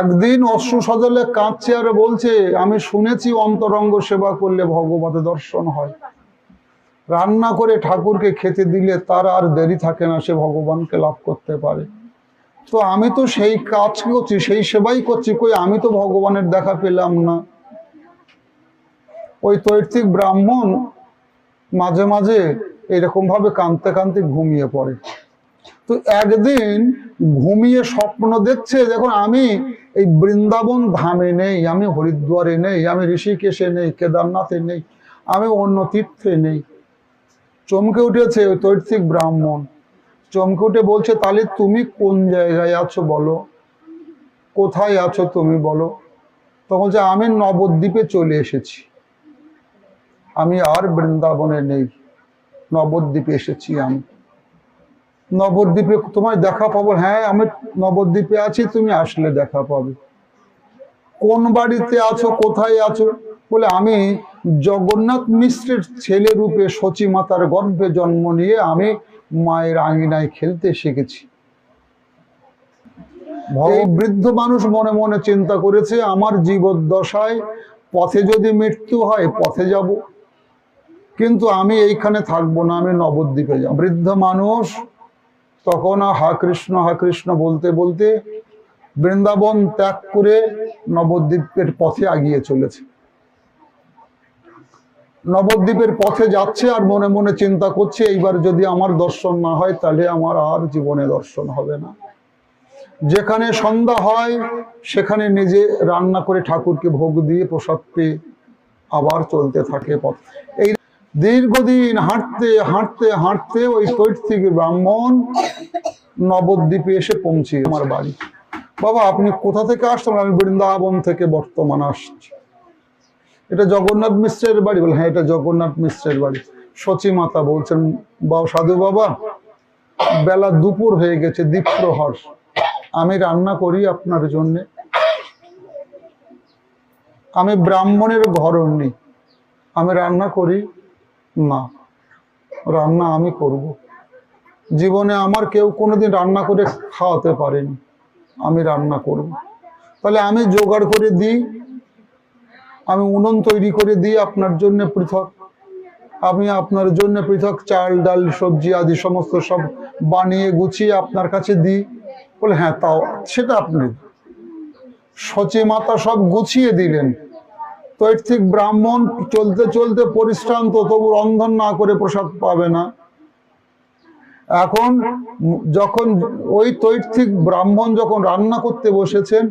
একদিন অশ্রু সজলে কাঁদছে আর বলছে, আমি শুনেছি অন্তরঙ্গ সেবা করলে ভগবত দর্শন হয়। রান্না করে ঠাকুরকে খেতে দিলে তার আর দেরি থাকে না, সে ভগবানকে লাভ করতে পারে। তো আমি তো সেই কাজ করছি, সেই সেবাই করছি, কই আমি তো ভগবানের দেখা পেলাম না। ওই তৈর্থিক ব্রাহ্মণ মাঝে মাঝে এরকম ভাবে কাঁদতে কাঁদতে ঘুমিয়ে পড়ে। তো একদিন ঘুমিয়ে স্বপ্ন দেখছে দেখুন আমি এই বৃন্দাবন ধামে নেই, আমি হরিদ্বারে নেই, আমি ঋষিকেশে নেই, কেদারনাথে নেই, আমি অন্য তীর্থে নেই। চমকে উঠেছে ওই তৈর্থিক ব্রাহ্মণ। চমকে উঠে বলছে, তাহলে তুমি কোন জায়গায় আছো বলো? কোথায় আছো তুমি বলো? তখন যে আমি নবদ্বীপে চলে এসেছি। আমি আর বৃন্দাবনে নেই। নবদ্বীপে এসেছি আমি। নবদ্বীপে তোমায় দেখা পাবো। হ্যাঁ আমি নবদ্বীপে আছি, তুমি আসলে দেখা পাবে। কোন বাড়িতে আছো, কোথায় আছো? বলে আমি জগন্নাথ মিশ্রের ছেলে রূপে সচী মাতার গর্ভে জন্ম নিয়ে আমি মায়ের আঙিনায় খেলতে শিখেছি। বৃদ্ধ মানুষ মনে মনে চিন্তা করেছে, আমার জীবদ্দশায় পথে যদি মৃত্যু হয়, পথে যাব। কিন্তু আমি এইখানে থাকব না, আমি নবদ্বীপে যাব। বৃদ্ধ মানুষ তখন হা কৃষ্ণ হা কৃষ্ণ বলতে বলতে বৃন্দাবন ত্যাগ করে নবদ্বীপের পথে আগিয়ে চলেছে। নবদ্বীপের পথে যাচ্ছে আর মনে মনে চিন্তা করছে, এইবার যদি আমার দর্শন না হয় তাহলে আমার আর জীবনে দর্শন হবে না। যেখানে সন্ধ্যা হয়, সেখানে নিজে রান্না করে ঠাকুরকে ভোগ দিয়ে প্রসাদ পেয়ে আবার চলতে থাকে পথ। এই দীর্ঘদিন হাঁটতে হাঁটতে হাঁটতে ওই কৈর্তিক ব্রাহ্মণ নবদ্বীপে এসে পৌঁছে আমার বাড়ি। বাবা, আপনি কোথা থেকে আসছেন? আমি বৃন্দাবন থেকে বর্তমান আসছি। এটা জগন্নাথ মিশ্রের বাড়ি? বলে হ্যাঁ এটা জগন্নাথ মিশ্রের বাড়ি। সচী মাতা বলছেন, বাবা, সাধু বাবা, বেলা দুপুর হয়ে গেছে, দ্বীপ্রহর। আমি রান্না করি আপনার জন্যে। আমি ব্রাহ্মণের ঘরণী। আমি রান্না করি। না, রান্না আমি করব। জীবনে আমার কেউ কোনোদিন রান্না করে খাওয়াতে পারেনি। আমি রান্না করব। তাহলে আমি জোগাড় করে দিই, আমি উনুন তৈরি করে দিই আপনার জন্য পৃথক। আমি আপনার জন্য পৃথক চাল, ডাল, সবজি আদি সমস্ত সব বানিয়ে গুছিয়ে আপনার কাছে দিই। বলে হ্যাঁ তাও সেটা আপনি সচে মাতা সব গুছিয়ে দিলেন। তৈর্থিক ব্রাহ্মণ চলতে চলতে পরিশ্রান্ত, তবু রন্ধন না করে প্রসাদ পাবে না। এখন যখন ওই তৈর্থিক ব্রাহ্মণ যখন রান্না করতে বসেছেন